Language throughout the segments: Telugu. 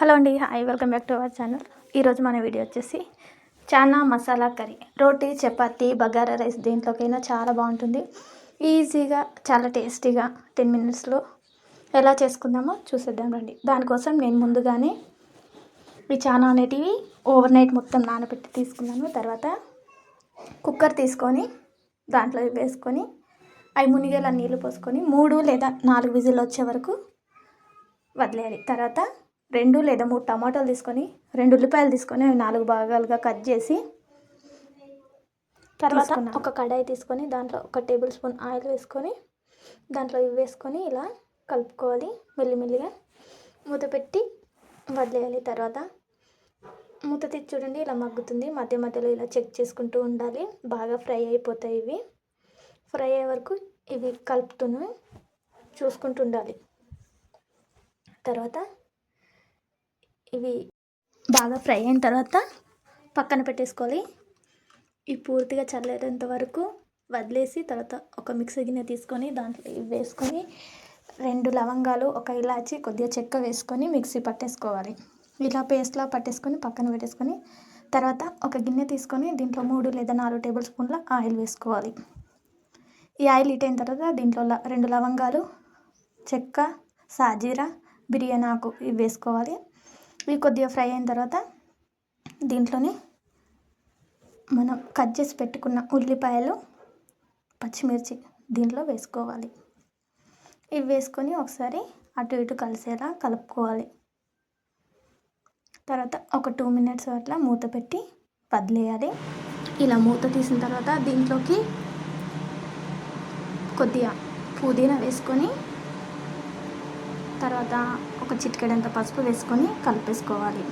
హలో అండి hi welcome back to our channel. ఈరోజు మన వీడియో వచ్చేసి చానా మసాలా కర్రీ. రోటీ చపాతి బగారా రైస్ దేంట్లోకైనా చాలా బాగుంటుంది. ఈజీగా చాలా టేస్టీగా టెన్ మినిట్స్లో ఎలా చేసుకుందామో చూసేద్దాం రండి. దానికోసం నేను ముందుగానే ఈ చానా అనేటివి ఓవర్ నైట్ మొత్తం నానబెట్టి తీసుకున్నాను. తర్వాత కుక్కర్ తీసుకొని దాంట్లో వేసుకొని అవి మునిగేలా నీళ్ళు పోసుకొని మూడు లేదా నాలుగు విజిల్ వచ్చే వరకు వదిలేయాలి. తర్వాత రెండు లేదా మూడు టమాటాలు తీసుకొని రెండు ఉల్లిపాయలు తీసుకొని అవి నాలుగు భాగాలుగా కట్ చేసి తర్వాత ఒక కడాయి తీసుకొని దాంట్లో ఒక టేబుల్ స్పూన్ ఆయిల్ వేసుకొని దాంట్లో ఇవి వేసుకొని ఇలా కలుపుకోవాలి మెల్లిమెల్లిగా. మూత పెట్టి వదిలేయాలి తర్వాత. మూత తెచ్చి చూడండి ఇలా మగ్గుతుంది. మధ్య మధ్యలో ఇలా చెక్ చేసుకుంటూ ఉండాలి. బాగా ఫ్రై అయిపోతాయి ఇవి. ఫ్రై అయ్యే వరకు ఇవి కలుపుతూనే చూసుకుంటూ ఉండాలి. తర్వాత ఇవి బాగా ఫ్రై అయిన తర్వాత పక్కన పెట్టేసుకోవాలి. ఇవి పూర్తిగా చల్లేటంత వరకు వదిలేసి తర్వాత ఒక మిక్సీ గిన్నె తీసుకొని దాంట్లో ఇవి వేసుకొని రెండు లవంగాలు ఒక ఇలాచి కొద్దిగా చెక్క వేసుకొని మిక్సీ పట్టేసుకోవాలి. ఇలా పేస్ట్లా పట్టేసుకొని పక్కన పెట్టేసుకొని తర్వాత ఒక గిన్నె తీసుకొని దీంట్లో మూడు లేదా నాలుగు టేబుల్ స్పూన్ల ఆయిల్ వేసుకోవాలి. ఈ ఆయిల్ హీట్ అయిన తర్వాత దీంట్లో రెండు లవంగాలు చెక్క సాజీరా బిర్యానీ ఆకు ఇవి వేసుకోవాలి. ఇవి కొద్దిగా ఫ్రై అయిన తర్వాత దీంట్లోనే మనం కట్ చేసి పెట్టుకున్న ఉల్లిపాయలు పచ్చిమిర్చి దీంట్లో వేసుకోవాలి. ఇవి వేసుకొని ఒకసారి అటు ఇటు కలిసేలా కలుపుకోవాలి. తర్వాత ఒక టూ మినిట్స్ అట్లా మూత పెట్టి వదిలేయాలి. ఇలా మూత తీసిన తర్వాత దీంట్లోకి కొద్దిగా పుదీనా వేసుకొని తర్వాత ఒక చిటికెడంత పసుపు వేసుకొని కలిపేసుకోవాలి.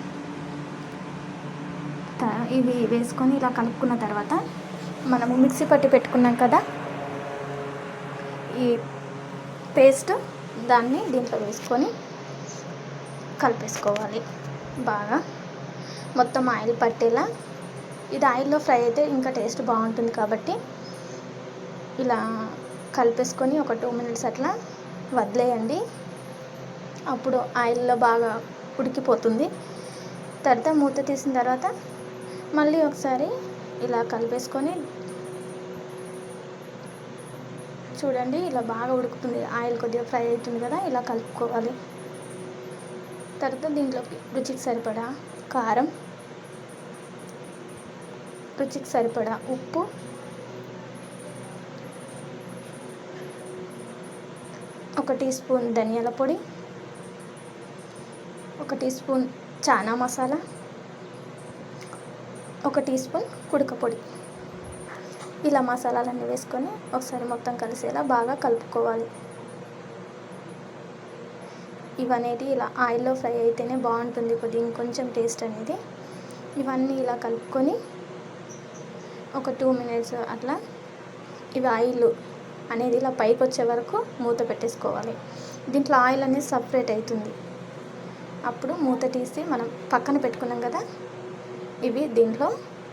ఇవి వేసుకొని ఇలా కలుపుకున్న తర్వాత మనము మిక్సీ పట్టి పెట్టుకున్నాం కదా ఈ పేస్ట్ దాన్ని దీంట్లో వేసుకొని కలిపేసుకోవాలి బాగా. మొత్తం ఆయిల్ పట్టేలా. ఇది ఆయిల్లో ఫ్రై అయితే ఇంకా టేస్ట్ బాగుంటుంది కాబట్టి ఇలా కలిపేసుకొని ఒక టూ మినిట్స్ అట్లా వదిలేయండి. అప్పుడు ఆయిల్లో బాగా ఉడికిపోతుంది. తర్వాత మూత తీసిన తర్వాత మళ్ళీ ఒకసారి ఇలా కలిపేసుకొని చూడండి ఇలా బాగా ఉడుకుతుంది. ఆయిల్ కొద్దిగా ఫ్రై అవుతుంది కదా ఇలా కలుపుకోవాలి. తర్వాత దీంట్లోకి రుచికి సరిపడా కారం రుచికి సరిపడా ఉప్పు ఒక టీ స్పూన్ ధనియాల పొడి ఒక టీ స్పూన్ చానా మసాలా ఒక టీ స్పూన్ కుడక పొడి. ఇలా మసాలాలన్నీ వేసుకొని ఒకసారి మొత్తం కలిసేలా బాగా కలుపుకోవాలి. ఇవనేది ఇలా ఆయిల్లో ఫ్రై అయితేనే బాగుంటుంది కొద్దిగా ఇంకొంచెం టేస్ట్ అనేది. ఇవన్నీ ఇలా కలుపుకొని ఒక టూ మినిట్స్ అట్లా ఇవి ఆయిల్ అనేది ఇలా పైకి వచ్చే వరకు మూత పెట్టేసుకోవాలి. దీంట్లో ఆయిల్ అనేది సపరేట్ అవుతుంది అప్పుడు మూత తీసి మనం పక్కన పెట్టుకున్నాం కదా ఇవి దీంట్లో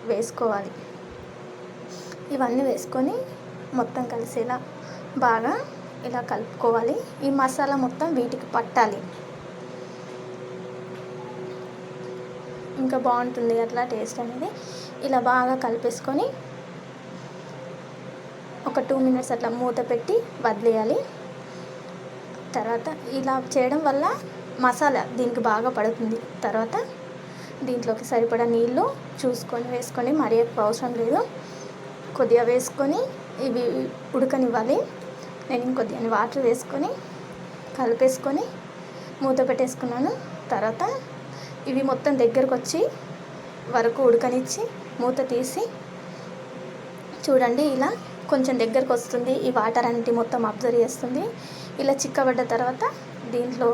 వేసుకోవాలి. ఇవన్నీ వేసుకొని మొత్తం కలిసేలా బాగా ఇలా కలుపుకోవాలి. ఈ మసాలా మొత్తం వీటికి పట్టాలి. ఇంకా బాగుంటుంది అట్లా టేస్ట్ అనేది. ఇలా బాగా కలిపేసుకొని ఒక టూ మినిట్స్ అట్లా మూత పెట్టి వదిలేయాలి. తర్వాత ఇలా చేయడం వల్ల మసాలా దీనికి బాగా పడుతుంది. తర్వాత దీంట్లోకి సరిపడా నీళ్ళు చూసుకొని వేసుకొని మరీ ఎక్కువ అవసరం లేదు. కొద్దిగా వేసుకొని ఇవి ఉడకనివ్వాలి. నేను ఇంకొద్దిగా వాటర్ వేసుకొని కలిపేసుకొని మూత పెట్టేసుకున్నాను. తర్వాత ఇవి మొత్తం దగ్గరకు వచ్చి వరకు ఉడకనిచ్చి మూత తీసి చూడండి ఇలా కొంచెం దగ్గరకు వస్తుంది ఈ వాటర్ అన్నిటి మొత్తం అబ్జర్వ్ చేస్తుంది. ఇలా చిక్కబడ్డ తర్వాత దీంట్లో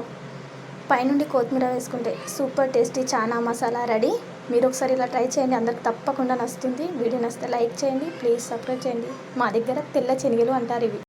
పైనుండి కొత్తిమీర వేసుకుంటే సూపర్ టేస్టీ చానా మసాలా రెడీ. మీరు ఒకసారి ఇలా ట్రై చేయండి. అందరికి తప్పకుండా నచ్చుతుంది. వీడియో నచ్చితే లైక్ చేయండి. ప్లీజ్ సబ్స్క్రైబ్ చేయండి. మా దగ్గర తెల్ల శనగలు అంటారు ఇవి.